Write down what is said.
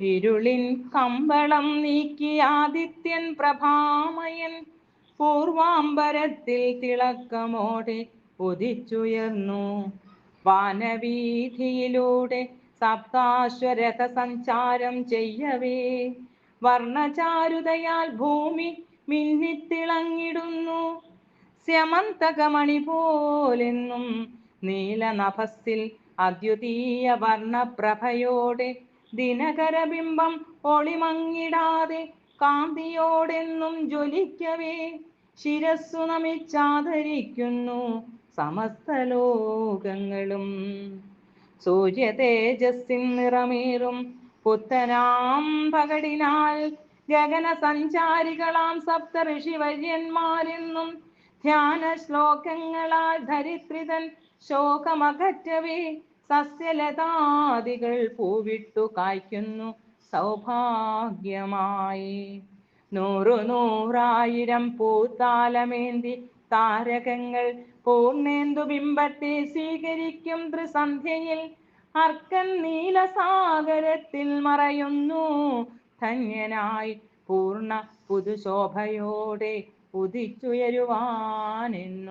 ഇരുളിൻ കമ്പളം നീക്കി ആദിത്യൻ പ്രഭാമയൻ പൂർവാംബരത്തിൽ തിളക്കമോടെ ഉദിച്ചുയർന്നു. വാനവീഥിയിലൂടെ സപ്താശ്വരഥ സഞ്ചാരം ചെയ്യവേ. വർണചാരുതയാൽ ഭൂമി മിന്നിത്തിളങ്ങിടുന്നു. സ്യമന്തകമണി പോലെന്നും നീലനഭസിൽ അദ്വിതീയ വർണപ്രഭയോടെ ദിനകരബിംബം ഒളിമങ്ങിടാതെ കാന്തിയോടെന്നും ജ്വലിക്കവേ. ശിരസ്സു നമിച്ചാദരിക്കുന്നു സമസ്ത ലോകങ്ങളും. സൂര്യ തേജസ്സിൻ നിറമേറും പുത്തനാം പകടിനാൽ ഗഗന സഞ്ചാരികളാം സപ്ത ഋഷിവര്യന്മാരെന്നും ധ്യാന ശ്ലോകങ്ങളാൽ ധരിത്രിതൻ ശോകമകറ്റവേ. സസ്യലതാദികൾ പൂവിട്ടു കായ്ക്കുന്നു സൗഭാഗ്യമായി. നൂറു നൂറായിരം പൂത്താലമേന്തി താരകങ്ങൾ പൂർണേന്ദു ബിംബത്തെ സ്വീകരിക്കും ത്രിസന്ധ്യയിൽ. അർക്കൻ നീലസാഗരത്തിൽ മറയുന്നു ധന്യനായി പൂർണ പുതുശോഭയോടെ ഉദിച്ചുയരുവാനെന്നും.